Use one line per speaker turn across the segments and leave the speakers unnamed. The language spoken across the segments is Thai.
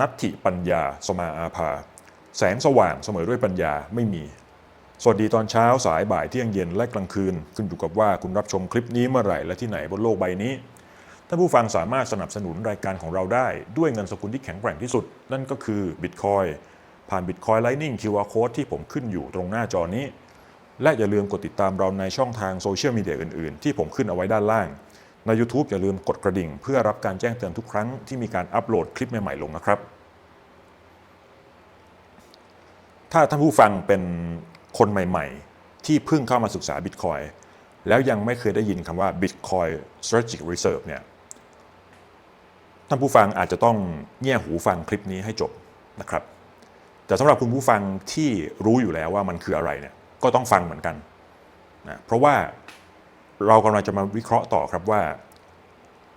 นัตถิปัญญาสมาอาภา แสงสว่างเสมอด้วยปัญญาไม่มี สวัสดีตอนเช้าสายบ่ายเที่ยงเย็นและกลางคืน ขึ้นอยู่กับว่าคุณรับชมคลิปนี้เมื่อไหร่และที่ไหนบนโลกใบนี้ท่านผู้ฟังสามารถสนับสนุนรายการของเราได้ด้วยเงินสกุลที่แข็งแกร่งที่สุด นั่นก็คือ Bitcoin ผ่าน Bitcoin Lightning QR Code ที่ผมขึ้นอยู่ตรงหน้าจอนี้ และอย่าลืมกดติดตามเราในช่องทางโซเชียลมีเดียอื่นๆ ที่ผมขึ้นเอาไว้ด้านล่าง ใน YouTube อย่าลืมกดกระดิ่ง เพื่อรับการแจ้งเตือนทุกครั้งที่มีการอัปโหลดคลิปใหม่ๆลงนะครับ ถ้าท่านผู้ฟังเป็นคนใหม่ๆ ที่เพิ่งเข้ามาศึกษา Bitcoin แล้วยังไม่เคยได้ยินคำว่า Bitcoin Strategic Reserve เนี่ยท่านผู้ฟังอาจจะต้องเงี่ยหูฟังคลิปนี้ให้จบนะครับ แต่สำหรับคุณผู้ฟังที่รู้อยู่แล้วว่ามันคืออะไรเนี่ยก็ต้องฟังเหมือนกันนะเพราะว่า เรากำลังจะมาวิเคราะห์ต่อครับว่า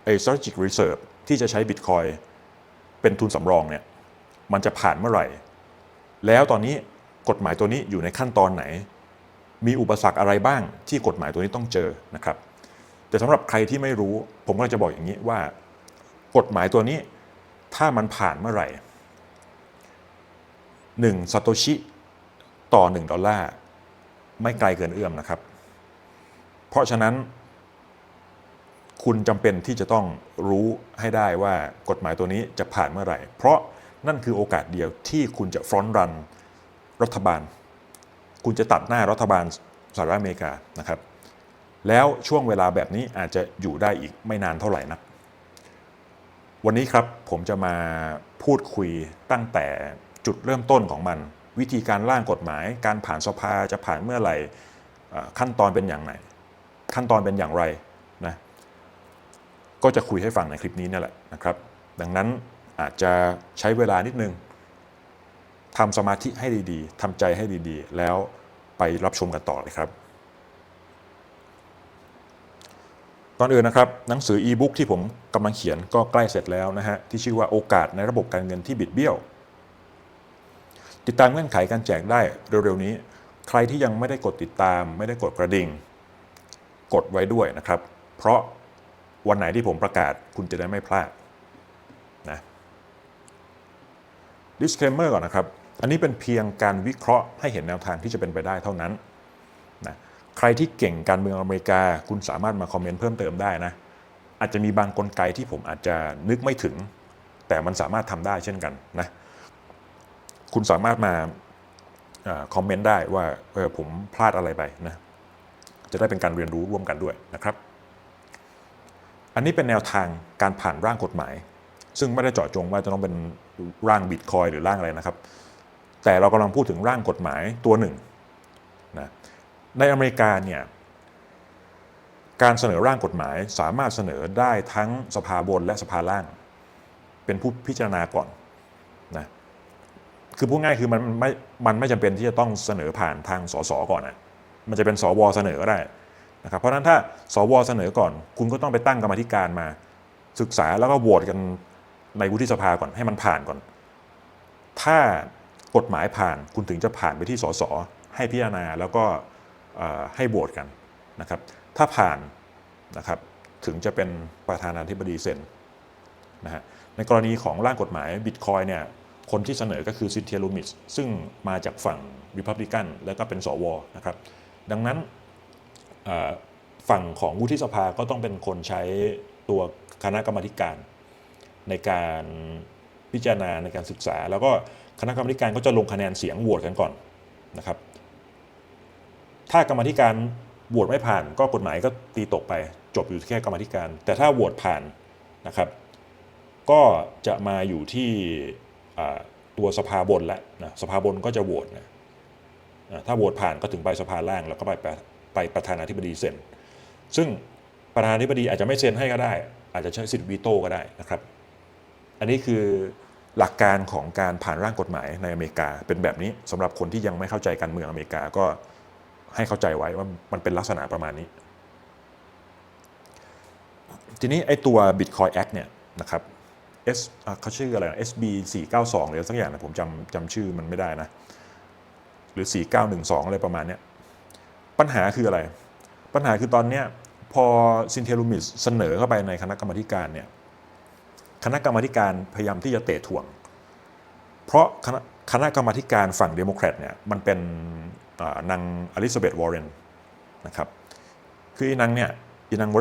ไอ้ strategic reserve ที่จะใช้ Bitcoin เป็นทุนสำรองเนี่ยมันจะผ่านเมื่อไหร่ แล้วตอนนี้กฎหมายตัวนี้อยู่ในขั้นตอนไหน มีอุปสรรคอะไรบ้างที่กฎหมายตัวนี้ต้องเจอนะครับ แต่สำหรับใครที่ไม่รู้ ผมก็จะบอกอย่างนี้ว่า กฎหมายตัวนี้ถ้ามันผ่านเมื่อไหร่1ซาโตชิต่อ 1 ดอลลาร์ ไม่ไกลเกินเอื้อมนะครับ เพราะฉะนั้น คุณจำเป็นที่จะต้องรู้ให้ได้ว่ากฎหมายตัวนี้จะผ่านเมื่อไหร่ เพราะนั่นคือโอกาสเดียวที่คุณจะฟรอนต์รันรัฐบาล คุณจะตัดหน้ารัฐบาลสหรัฐอเมริกานะครับ แล้วช่วงเวลาแบบนี้อาจจะอยู่ได้อีกไม่นานเท่าไหร่นักวันนี้ครับผมจะมาพูดคุยตั้งแต่จุดเริ่มต้นของมัน วิธีการร่างกฎหมาย การผ่านสภาจะผ่านเมื่อไหร่ขั้นตอนเป็นอย่างไร ขั้นตอนเป็นอย่างไรนะก็จะคุยให้ฟังในคลิปนี้นี่แหละนะครับ ดังนั้นอาจจะใช้เวลานิดนึงทำสมาธิให้ดีๆทำใจให้ดีๆ แล้วไปรับชมกันต่อเลยครับก่อนอื่นนะครับหนังสืออีบุ๊กที่ผมกำลังเขียนก็ใกล้เสร็จแล้วนะฮะที่ชื่อว่าโอกาสในระบบการเงินที่บิดเบี้ยว ติดตามเงื่อนไขการแจกได้เร็วๆนี้ ใครที่ยังไม่ได้กดติดตาม ไม่ได้กดกระดิ่ง กดไว้ด้วยนะครับ เพราะวันไหนที่ผมประกาศคุณจะได้ไม่พลาดนะ disclaimer ก่อนนะครับ อันนี้เป็นเพียงการวิเคราะห์ให้เห็นแนวทางที่จะเป็นไปได้เท่านั้นนะใครที่เก่งการเมืองอเมริกา คุณสามารถมาคอมเมนต์เพิ่มเติมได้นะ อาจจะมีบางกลไกที่ผมอาจจะนึกไม่ถึง แต่มันสามารถทำได้เช่นกันนะ คุณสามารถมาคอมเมนต์ได้ว่าผมพลาดอะไรไปนะ จะได้เป็นการเรียนรู้ร่วมกันด้วยนะครับ อันนี้เป็นแนวทางการผ่านร่างกฎหมาย ซึ่งไม่ได้เจาะจงว่าจะต้องเป็นร่างบิตคอยหรือร่างอะไรนะครับ แต่เรากำลังพูดถึงร่างกฎหมายตัวหนึ่งนะในอเมริกาเนี่ยการเสนอร่างกฎหมายสามารถเสนอได้ทั้งสภาบนและสภาล่าง เป็นผู้พิจารณาก่อนนะคือพูดง่ายคือมันไม่มันไม่จำเป็นที่จะต้องเสนอผ่านทางสสก่อนนะ มันจะเป็นสวเสนอก็ได้นะครับเพราะฉะนั้นถ้าสวเสนอก่อน คุณก็ต้องไปตั้งกรรมธิการมา ศึกษาแล้วก็โหวตกันในวุฒิสภาก่อนให้มันผ่านก่อน ถ้ากฎหมายผ่านคุณถึงจะผ่านไปที่สสให้พิจารณาแล้วก็ให้โหวตกันนะครับ ถ้าผ่านนะครับถึงจะเป็นประธานาธิบดีเซ็นนะฮะในกรณีของร่างกฎหมายบิตคอยเนี่ยคนที่เสนอก็คือซินเทียลูมิสซึ่งมาจากฝั่งริพับลิกันแล้วก็เป็นสวนะครับ ดังนั้นฝั่งของวุฒิสภาก็ต้องเป็นคนใช้ตัวคณะกรรมการในการพิจารณาในการศึกษา แล้วก็คณะกรรมการก็จะลงคะแนนเสียงโหวตกันก่อนนะครับ ถ้ากรรมาธิการโหวตไม่ผ่านก็กฎหมายก็ตีตกไป จบอยู่แค่กรรมการ แต่ถ้าโหวตผ่านนะครับ ก็จะมาอยู่ที่ตัวสภาบนแล้วนะสภาบนก็จะโหวตนะ ถ้าโหวตผ่านก็ถึงไปสภาล่างแล้วก็ไปไปไปประธานาธิบดีเซ็น ซึ่งประธานาธิบดีอาจจะไม่เซ็นให้ก็ได้ อาจจะใช้สิทธิ์วีโต้ก็ได้นะครับ อันนี้คือหลักการของการผ่านร่างกฎหมายในอเมริกาเป็นแบบนี้สำหรับคนที่ยังไม่เข้าใจการเมืองอเมริกาก็ให้เข้าใจไว้ว่ามันเป็นลักษณะประมาณนี้ ทีนี้ไอ้ตัว Bitcoin Act เนี่ยนะครับ S อะเขาชื่ออะไรนะ SB 492หรือสักอย่างนะผมจำจำชื่อมันไม่ได้นะ หรือ 4912 อะไรประมาณนี้ปัญหาคืออะไร ปัญหาคือตอนนี้พอซินเทลูมิสเสนอเข้าไปในคณะกรรมการเนี่ยคณะกรรมการพยายามที่จะเตะถ่วง เพราะคณะคณะกรรมการฝั่งเดโมแครตเนี่ยมันเป็นนางอลิซาเบธวอร์เรนนะครับคืออีนางเนี่ยอีนางอ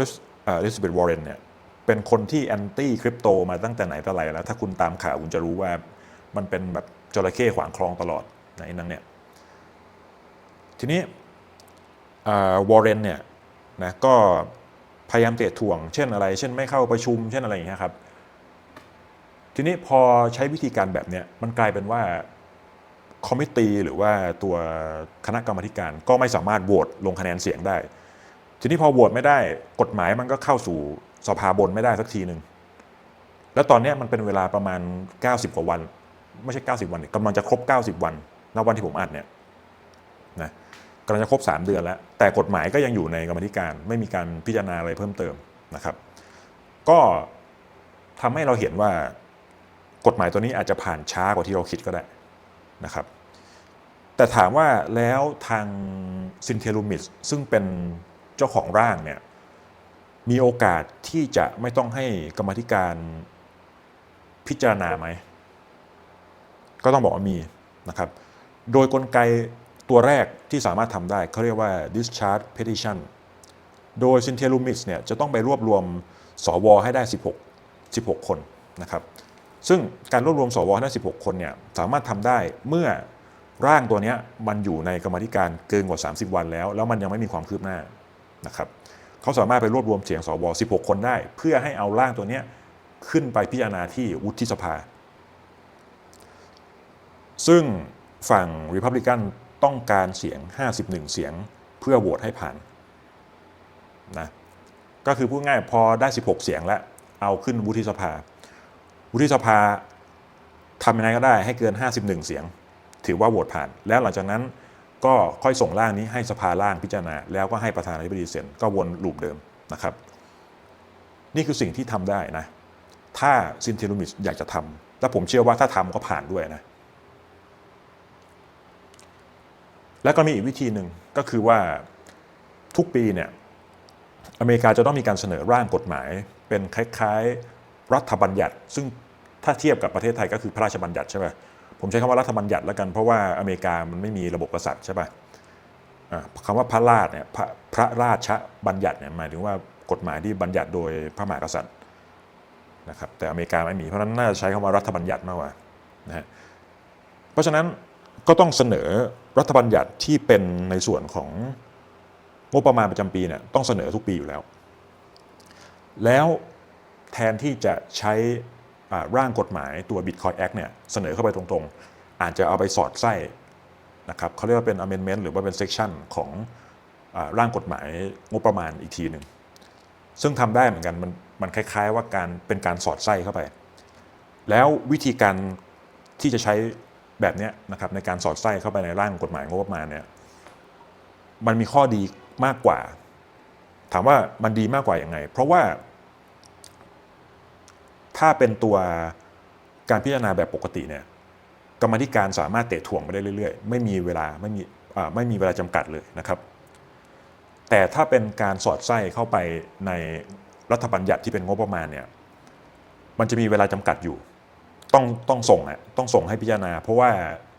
ลิซาเบธวอร์เรนเนี่ยเป็นคนที่แอนตี้คริปโตมาตั้งแต่ไหนแต่ไรแล้ว ถ้าคุณตามข่าวคุณจะรู้ว่ามันเป็นแบบจระเข้ขวางคลองตลอดนะอีนางเนี่ย ทีนี้วอร์เรนเนี่ยนะก็พยายามเตะถ่วง เช่นอะไร เช่นไม่เข้าประชุม เช่นอะไรอย่างเงี้ยครับ ทีนี้พอใช้วิธีการแบบเนี้ยมันกลายเป็นว่าคอมมิตี้หรือว่าตัวคณะกรรมธิการก็ไม่สามารถโหวตลงคะแนนเสียงได้ ทีนี้พอโหวตไม่ได้กฎหมายมันก็เข้าสู่สภาบนไม่ได้สักทีหนึ่งแล้วตอนนี้มันเป็นเวลาประมาณ 90 กว่าวัน ไม่ใช่ 90 วันกำลังจะครบ 90 วันณวันที่ผมอัดเนี่ยนะ กำลังจะครบ 3 เดือนแล้ว แต่กฎหมายก็ยังอยู่ในกรรมธิการไม่มีการพิจารณาอะไรเพิ่มเติมนะครับ ก็ทำให้เราเห็นว่ากฎหมายตัวนี้อาจจะผ่านช้ากว่าที่เราคิดก็ได้นะครับ แต่ถามว่าแล้วทางซินเทลูมิสซึ่งเป็นเจ้าของร่างเนี่ยมีโอกาสที่จะไม่ต้องให้กรรมธิการพิจารณาไหม ก็ต้องบอกว่ามีนะครับ โดยกลไก ตัวแรกที่สามารถทำได้เขาเรียกว่า discharge petition โดยซินเทลูมิสเนี่ยจะต้องไปรวบรวมสวให้ได้ 16 16 คนนะครับซึ่งการรวบรวมสวให้ได้16 คนเนี่ยสามารถทำได้เมื่อร่างตัวนี้มันอยู่ในกรรมธิการเกินกว่า 30 วันแล้ว แล้วมันยังไม่มีความคืบหน้านะครับเขาสามารถไปรวบรวมเสียงสว 16 คนได้ เพื่อให้เอาร่างตัวนี้ขึ้นไปพิจารณาที่วุฒิสภา ซึ่งฝั่งริพับลิกัน ต้องการเสียง 51 เสียงเพื่อโหวตให้ผ่านนะก็คือพูดง่ายพอได้ 16 เสียงแล้ว เอาขึ้นวุฒิสภา วุฒิสภาทำยังไงก็ได้ให้เกิน 51 เสียง ถือว่าโหวตผ่าน แล้วหลังจากนั้นก็ค่อยส่งร่างนี้ให้สภาร่างพิจารณา แล้วก็ให้ประธานาธิบดีเซ็นก็วนลูปเดิมนะครับ นี่คือสิ่งที่ทำได้นะ ถ้าซินเทลูมิสอยากจะทำและผมเชื่อว่าถ้าทำก็ผ่านด้วยนะ แล้วก็มีอีกวิธีหนึ่งก็คือว่าทุกปีเนี่ยอเมริกาจะต้องมีการเสนอร่างกฎหมาย เป็นคล้ายๆรัฐบัญญัติ ซึ่งถ้าเทียบกับประเทศไทยก็คือพระราชบัญญัติใช่ไหมผมใช้คำว่ารัฐบัญญัติแล้วกันเพราะว่าอเมริกามันไม่มีระบบกษัตริย์ใช่ป่ะอ่าคำว่าพระราชเนี่ยพระพระราชบัญญัติเนี่ยหมายถึงว่ากฎหมายที่บัญญัติโดยพระมหากษัตริย์นะครับแต่อเมริกาไม่มีเพราะนั้นน่าจะใช้คำว่ารัฐบัญญัติมากกว่านะฮะเพราะฉะนั้น ก็ต้องเสนอรัฐบัญญัติที่เป็นในส่วนของงบประมาณประจำปีเนี่ยต้องเสนอทุกปีอยู่แล้ว แล้วแทนที่จะใช้ร่างกฎหมายตัว Bitcoin Act เนี่ยเสนอเข้าไปตรงๆ อาจจะเอาไปสอดไส้นะครับเขาเรียกว่าเป็น amendment หรือว่าเป็น section ของอร่างกฎหมายงบประมาณอีกทีหนึ่งซึ่งทำได้เหมือนกันมันมันคล้าย ๆ ว่าการเป็นการสอดไส้เข้าไป แล้ววิธีการที่จะใช้ แบบนี้นะครับในการสอดไส้เข้าไปในร่างกฎหมายงบประมาณเนี่ยมันมีข้อดีมากกว่า ถามว่ามันดีมากกว่าอย่างไง เพราะว่าถ้าเป็นตัวการพิจารณาแบบปกติเนี่ยกรรมธิการสามารถเตะถ่วงไปได้เรื่อย ๆ ไม่มีเวลาไม่มีไม่มีเวลาจำกัดเลยนะครับ แต่ถ้าเป็นการสอดไส้เข้าไปในรัฐบัญญัติที่เป็นงบประมาณเนี่ยมันจะมีเวลาจำกัดอยู่ ต้องต้องส่งอะต้องส่งให้พิจารณา เพราะว่า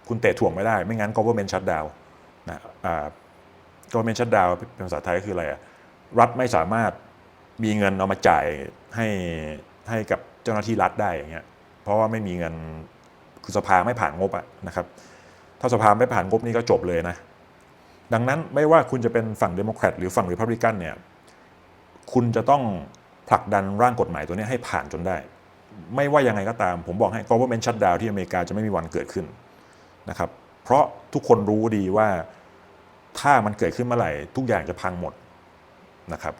คุณเตะถ่วงไม่ได้ ไม่งั้น government shutdown นะอ่า government shutdown เป็นภาษาไทยก็คืออะไรอะรัฐไม่สามารถมีเงินเอามาจ่ายให้ให้กับเจ้าหน้าที่รัฐได้อย่างเงี้ยเพราะว่าไม่มีเงินคือสภาไม่ผ่านงบอะนะครับ ถ้าสภาไม่ผ่านงบนี่ก็จบเลยนะ ดังนั้นไม่ว่าคุณจะเป็นฝั่งเดโมแครตหรือฝั่งริพับลิกันเนี่ย คุณจะต้องผลักดันร่างกฎหมายตัวนี้ให้ผ่านจนได้ ไม่ว่ายังไงก็ตาม ผมบอกให้ government shutdown ที่อเมริกาจะไม่มีวันเกิดขึ้นนะครับ เพราะทุกคนรู้ดีว่าถ้ามันเกิดขึ้นเมื่อไหร่ ทุกอย่างจะพังหมดนะครับ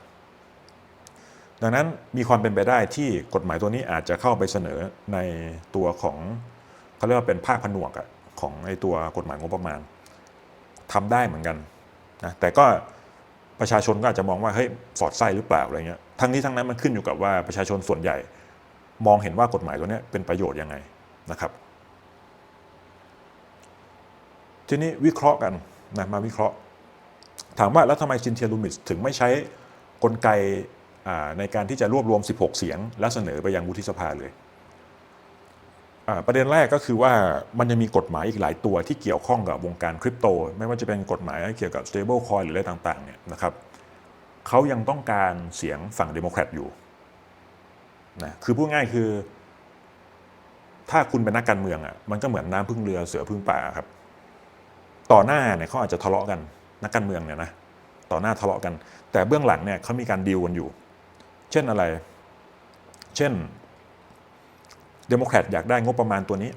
ดังนั้นมีความเป็นไปได้ที่กฎหมายตัวนี้อาจจะเข้าไปเสนอในตัวของเขาเรียกว่าเป็นภาคผนวกของไอ้ตัวกฎหมายงบประมาณทำได้เหมือนกันนะแต่ก็ประชาชนก็อาจจะมองว่าเฮ้ยสอดไส้หรือเปล่าอะไรเงี้ยทั้งนี้ทั้งนั้นมันขึ้นอยู่กับว่าประชาชนส่วนใหญ่ มองเห็นว่ากฎหมายตัวนี้เป็นประโยชน์ยังไงนะครับ ทีนี้วิเคราะห์กันนะมาวิเคราะห์ ถามว่าแล้วทำไมซินเทียลูมิสถึงไม่ใช้กลไกในการที่จะรวบรวม 16 เสียง และเสนอไปยังวุฒิสภาเลยประเด็นแรกก็คือว่ามันยังมีกฎหมายอีกหลายตัวที่เกี่ยวข้องกับวงการคริปโต ไม่ว่าจะเป็นกฎหมายเกี่ยวกับ stable coin หรืออะไรต่างๆเนี่ยนะครับเขายังต้องการเสียงฝั่งเดโมแครตอยู่ นะคือพูดง่ายคือ ถ้าคุณเป็นนักการเมืองอะมันก็เหมือนน้ำพึ่งเรือเสือพึ่งป่าครับ ต่อหน้าเนี่ยเขาอาจจะทะเลาะกันนักการเมืองเนี่ยนะต่อหน้าทะเลาะกัน แต่เบื้องหลังเนี่ยเขามีการดีลกันอยู่ เช่นอะไร เช่นเดโมแครตอยากได้งบประมาณตัวนี้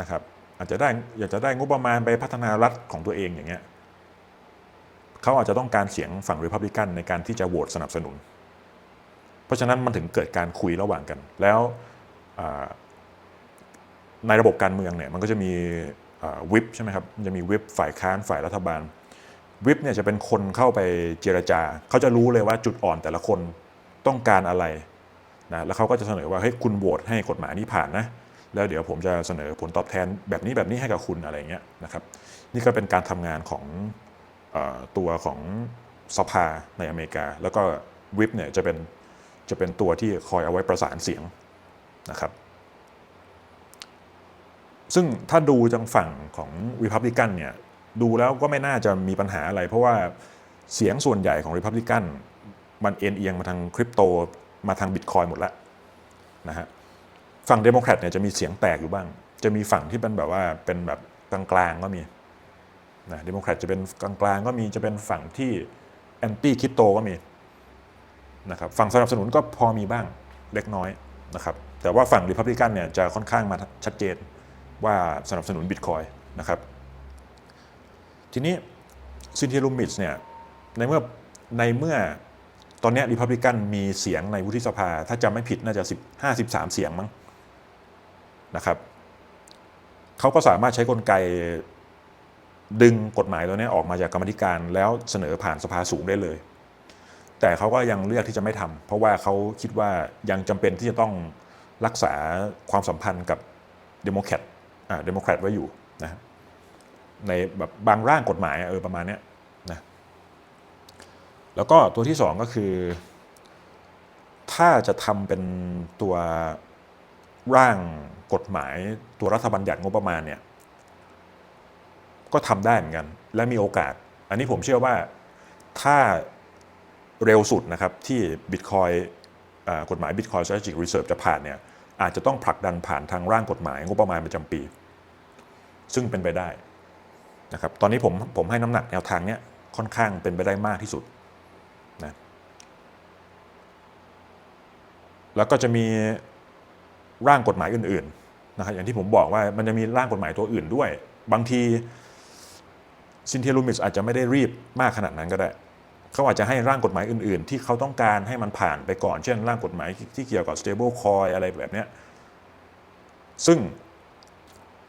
นะครับ อาจจะได้อยากจะได้งบประมาณไปพัฒนารัฐของตัวเองอย่างเงี้ยเขาอาจจะต้องการเสียงฝั่งริพับลิกันในการที่จะโหวตสนับสนุน เพราะฉะนั้นมันถึงเกิดการคุยระหว่างกัน แล้วในระบบการเมืองเนี่ยมันก็จะมีวิปใช่ไหมครับจะมีวิปฝ่ายค้านฝ่ายรัฐบาลวิปเนี่ยจะเป็นคนเข้าไปเจรจา เขาจะรู้เลยว่าจุดอ่อนแต่ละคนต้องการอะไรนะแล้วเขาก็จะเสนอว่าเฮ้ยคุณโหวตให้กฎหมายนี้ผ่านนะแล้วเดี๋ยวผมจะเสนอผลตอบแทนแบบนี้แบบนี้ให้กับคุณอะไรเงี้ยนะครับ นี่ก็เป็นการทำงานของอตัวของสภาในอเมริกา แล้วก็วิปเนี่ยจะเป็น จะเป็นตัวที่คอยเอาไว้ประสานเสียงนะครับ ซึ่งถ้าดูจังฝั่งของ Republican เนี่ยดูแล้วก็ไม่น่าจะมีปัญหาอะไร เพราะว่าเสียงส่วนใหญ่ของ Republican มันเอ็นเอียงมาทางคริปโตมาทางบิตคอยหมดแล้วนะฮะฝั่งเดโมแครตเนี่ยจะมีเสียงแตกอยู่บ้าง จะมีฝั่งที่เป็นแบบว่าเป็นแบบกลางๆก็มีนะเดโมแครตจะเป็นกลางๆก็มีจะเป็นฝั่งที่แอนตี้คริปโตก็มี นะครับฝั่งสนับสนุนก็พอมีบ้างเล็กน้อยนะครับแต่ว่าฝั่ง Republican เนี่ยจะค่อนข้างมาชัดเจนว่าสนับสนุนบิตคอยนะครับทีนี้ซินเทียลูมิสเนี่ยในเมื่อในเมื่อตอนนี้ริพับลิกันมีเสียงในวุฒิสภา ถ้าจำไม่ผิดน่าจะ10 53 เสียงมั้งนะครับเขาก็สามารถใช้กลไกดึงกฎหมายตัวนี้ออกมาจากกรรมธิการ แล้วเสนอผ่านสภาสูงได้เลย แต่เขาก็ยังเลือกที่จะไม่ทำเพราะว่าเขาคิดว่ายังจำเป็นที่จะต้องรักษาความสัมพันธ์กับเดโมแครตอ่าเดโมแครตไว้อยู่นะในแบบบางร่างกฎหมายเออประมาณเนี้ยนะแล้วก็ตัวที่สองก็คือ ถ้าจะทำเป็นตัวร่างกฎหมายตัวรัฐบัญญัติงบประมาณเนี่ยก็ทำได้เหมือนกัน และมีโอกาส อันนี้ผมเชื่อว่าถ้า เร็วสุดนะครับที่ Bitcoin อ่ากฎหมาย Bitcoin Strategic Reserve จะผ่านเนี่ยอาจจะต้องผลักดันผ่านทางร่างกฎหมายงบประมาณประจำปี ซึ่งเป็นไปได้นะครับตอนนี้ผมผมให้น้ำหนักแนวทางเนี้ยค่อนข้างเป็นไปได้มากที่สุดนะแล้วก็จะมีร่างกฎหมายอื่นๆนะครับอย่างที่ผมบอกว่ามันจะมีร่างกฎหมายตัวอื่นด้วย บางทีซินเทียลูมิสอาจจะไม่ได้รีบมากขนาดนั้นก็ได้ เขาอาจจะให้ร่างกฎหมายอื่น ๆ ที่เขาต้องการให้มันผ่านไปก่อน เช่น ร่างกฎหมายที่เกี่ยวกับ stable coin อะไรแบบนี้ซึ่ง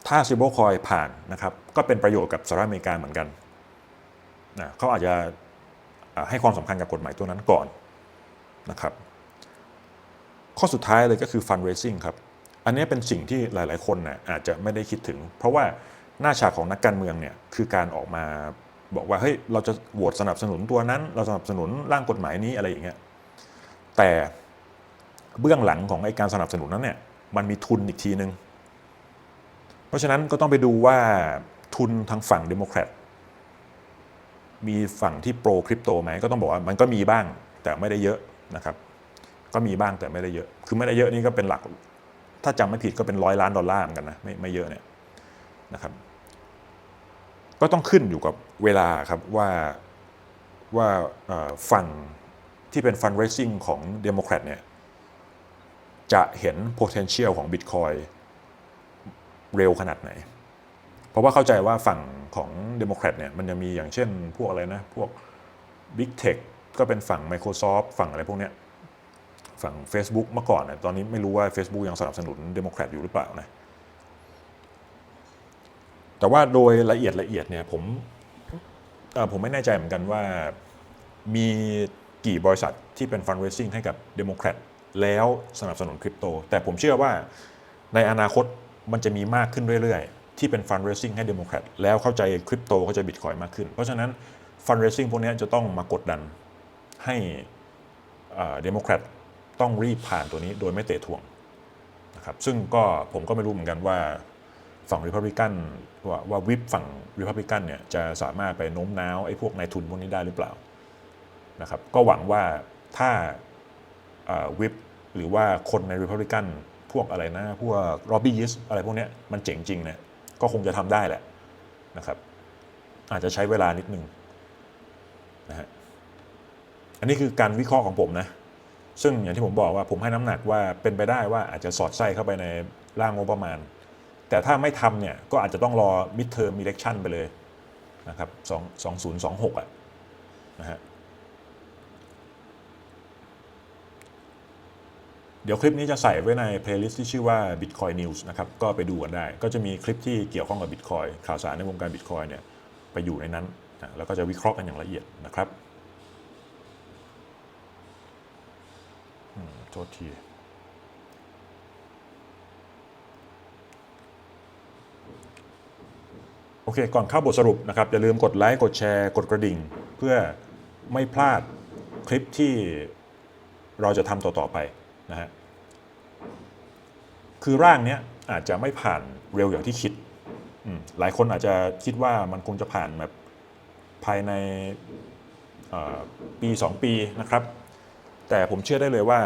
ถ้า stable coin ผ่านนะครับก็เป็นประโยชน์กับสหรัฐอเมริกาเหมือนกันนะเขาอาจจะให้ความสำคัญกับกฎหมายตัวนั้นก่อนนะครับ ข้อสุดท้ายเลยก็คือ fundraising ครับ อันนี้เป็นสิ่งที่หลาย ๆ คนนะอาจจะไม่ได้คิดถึง เพราะว่าหน้าฉากของนักการเมืองเนี่ยคือการออกมา บอกว่าเฮ้ยเราจะโหวตสนับสนุนตัวนั้น เราสนับสนุนร่างกฎหมายนี้อะไรอย่างเงี้ยแต่เบื้องหลังของไอการสนับสนุนนั้นเนี่ยมันมีทุนอีกทีนึงเพราะฉะนั้นก็ต้องไปดูว่าทุนทางฝั่งเดโมแครตมีฝั่งที่โปรคริปโตไหมก็ต้องบอกว่ามันก็มีบ้างแต่ไม่ได้เยอะนะครับ ก็มีบ้างแต่ไม่ได้เยอะ คือไม่ได้เยอะนี่ก็เป็นหลัก ถ้าจำไม่ผิดก็เป็นร้อยล้านดอลลาร์เหมือนกันนะไม่ไม่เยอะเนี่ยนะครับ ก็ต้องขึ้นอยู่กับเวลาครับว่าว่าฝั่งที่เป็น fundraising ของ Democrat เนี่ยจะเห็น potential ของ Bitcoin เร็วขนาดไหน เพราะว่าเข้าใจว่าฝั่งของ Democrat เนี่ยมันจะมีอย่างเช่นพวกอะไรนะ พวก Big Tech ก็เป็นฝั่ง Microsoft ฝั่งอะไรพวกเนี้ยฝั่ง Facebook เมื่อก่อนนะตอนนี้ไม่รู้ว่า Facebook ยังสนับสนุนเดโมแครตอยู่หรือเปล่านะ แต่ว่าโดยละเอียดละเอียดเนี่ยผมผมไม่แน่ใจเหมือนกันว่ามีกี่บริษัทที่เป็น fundraising ให้กับเดโมแครตแล้วสนับสนุนคริปโต แต่ผมเชื่อว่าในอนาคตมันจะมีมากขึ้นเรื่อยๆ ที่เป็น fundraising ให้เดโมแครตแล้วเข้าใจคริปโตเข้าใจบิตคอยมากขึ้น เพราะฉะนั้น fundraising พวกนี้จะต้องมากดดันให้เดโมแครตต้องรีบผ่านตัวนี้โดยไม่เตะถ่วงนะครับซึ่งก็ผมก็ไม่รู้เหมือนกันว่า ฝั่งริพับลิกันว่าว่าวิปฝั่งริพับลิกันเนี่ยจะสามารถไปโน้มน้าวไอ้พวกนายทุนพวกนี้ได้หรือเปล่านะครับก็หวังว่าถ้าวิปหรือว่าคนในริพับลิกันพวกอะไรนะพวกโรบบี้ยิสอะไรพวกนี้มันเจ๋งจริงเนี่ยก็คงจะทำได้แหละนะครับอาจจะใช้เวลานิดนึงนะฮะอันนี้คือการวิเคราะห์ของผมนะซึ่งอย่างที่ผมบอกว่าผมให้น้ำหนักว่าเป็นไปได้ว่าอาจจะสอดไส้เข้าไปในร่างงบประมาณ แต่ถ้าไม่ทำเนี่ยก็อาจจะต้องรอ mid term election ไปเลยนะครับ2 2026อะนะฮะเดี๋ยวคลิปนี้จะใส่ไว้ใน playlist ที่ชื่อว่า Bitcoin News นะครับ ก็ไปดูกันได้ ก็จะมีคลิปที่เกี่ยวข้องกับ Bitcoin ข่าวสารในวงการ Bitcoin เนี่ยไปอยู่ในนั้นนะแล้วก็จะวิเคราะห์กันอย่างละเอียดนะครับโทษที โอเค ก่อนเข้าบทสรุปนะครับ อย่าลืมกดไลค์กดแชร์กดกระดิ่ง เพื่อไม่พลาดคลิปที่เราจะทำต่อ ๆ ไปนะฮะคือร่างเนี้ยอาจจะไม่ผ่านเร็วอย่างที่คิด หลายคนอาจจะคิดว่ามันคงจะผ่านแบบภายในเอ่อปี 2 ปีนะครับ แต่ผมเชื่อได้เลยว่า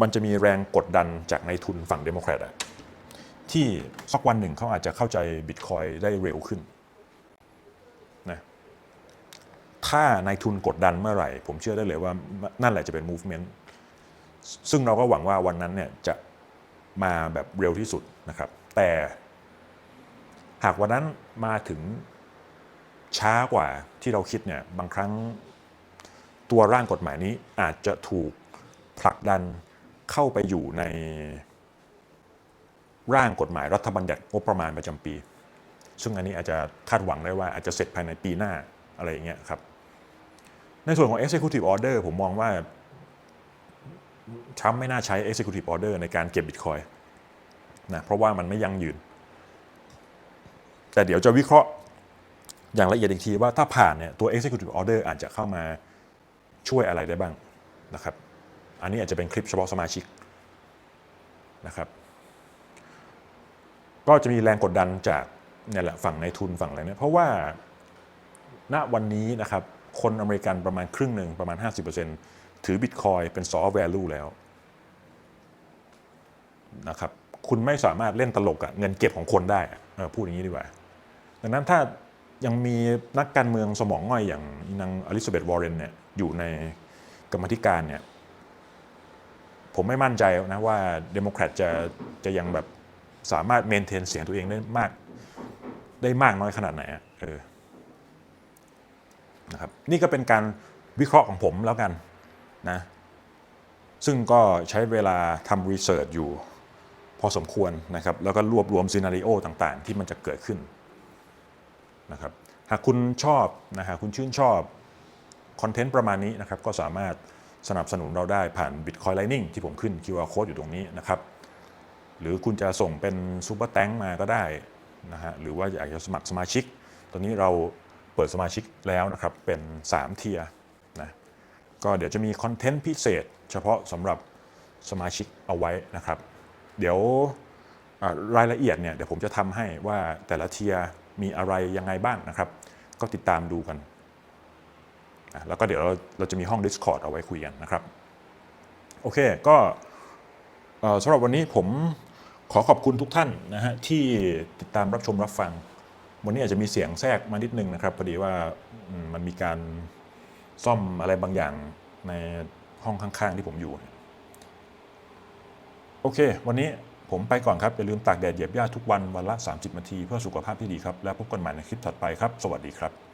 มันจะมีแรงกดดันจากในทุนฝั่งเดโมแครตอะ ที่สักวันหนึ่งเขาอาจจะเข้าใจบิตคอยได้เร็วขึ้นนะถ้านายทุนกดดันเมื่อไหร่ ผมเชื่อได้เลยว่านั่นแหละจะเป็น movement ซึ่งเราก็หวังว่าวันนั้นเนี่ยจะมาแบบเร็วที่สุดนะครับ แต่หากวันนั้นมาถึงช้ากว่าที่เราคิดเนี่ยบางครั้งตัวร่างกฎหมายนี้อาจจะถูกผลักดันเข้าไปอยู่ใน ร่างกฎหมายรัฐบัญญัติงบประมาณประจำปี ซึ่งอันนี้อาจจะคาดหวังได้ว่าอาจจะเสร็จภายในปีหน้าอะไรอย่างเงี้ยครับในส่วนของ Executive Order ผมมองว่าทรัมป์ไม่น่าใช้ Executive Order ในการเก็บ Bitcoin นะเพราะว่ามันไม่ยั่งยืน แต่เดี๋ยวจะวิเคราะห์อย่างละเอียดอีกทีว่าถ้าผ่านเนี่ยตัว Executive Order อาจจะเข้ามาช่วยอะไรได้บ้างนะครับ อันนี้อาจจะเป็นคลิปเฉพาะสมาชิกนะครับ ก็จะมีแรงกดดันจากเนี่ยแหละฝั่งในทุนฝั่งอะไรเนี่ยเพราะว่าณวันนี้นะครับคนอเมริกันประมาณครึ่งหนึ่งประมาณ 50%ถือบิตคอยเป็นซอฟต์แวร์ลูแล้วนะครับคุณไม่สามารถเล่นตลกอะเงินเก็บของคนได้อะพูดอย่างนี้ดีกว่า ดังนั้นถ้ายังมีนักการเมืองสมองง่อยอย่างนางอลิซาเบธวอร์เรนเนี่ยอยู่ในกรรมธิการเนี่ยผมไม่มั่นใจนะว่าเดโมแครตจะจะยังแบบ สามารถเมนเทนเสียงตัวเองได้มาก ได้มากน้อยขนาดไหนเออนะครับนี่ก็เป็นการวิเคราะห์ของผมแล้วกันนะซึ่งก็ใช้เวลาทำรีเสิร์ชอยู่พอสมควรนะครับแล้วก็รวบรวมซีนารีโอต่างๆ ที่มันจะเกิดขึ้นนะครับหากคุณชอบนะฮะคุณชื่นชอบคอนเทนต์ประมาณนี้นะครับก็สามารถสนับสนุนเราได้ผ่าน Bitcoin Lightning ที่ผมขึ้น QR Code อยู่ตรงนี้นะครับ หรือคุณจะส่งเป็นซูเปอร์แตงมาก็ได้นะฮะหรือว่าอยากจะสมัครสมาชิก ตอนนี้เราเปิดสมาชิกแล้วนะครับ เป็น 3 เทียร์นะก็เดี๋ยวจะมีคอนเทนต์พิเศษ เฉพาะสำหรับสมาชิกเอาไว้นะครับ เดี๋ยวรายละเอียดเนี่ยเดี๋ยวผมจะทำให้ว่าแต่ละเทียร์มีอะไรยังไงบ้างนะครับ ก็ติดตามดูกัน แล้วก็เดี๋ยวเราเราจะมีห้อง Discord เอาไว้คุยกันนะครับ โอเคก็สำหรับวันนี้ผม ขอขอบคุณทุกท่านนะฮะที่ติดตามรับชมรับฟัง วันนี้อาจจะมีเสียงแทรกมานิดนึงนะครับพอดีว่ามมันมีการซ่อมอะไรบางอย่างในห้องข้างๆที่ผมอยู่ โอเค วันนี้ผมไปก่อนครับ อย่าลืมตากแดดเหยียบหญ้าทุกวันวันละ 30 นาทีเพื่อสุขภาพที่ดีครับ แล้วพบกันใหม่ในคลิปถัดไปครับ สวัสดีครับ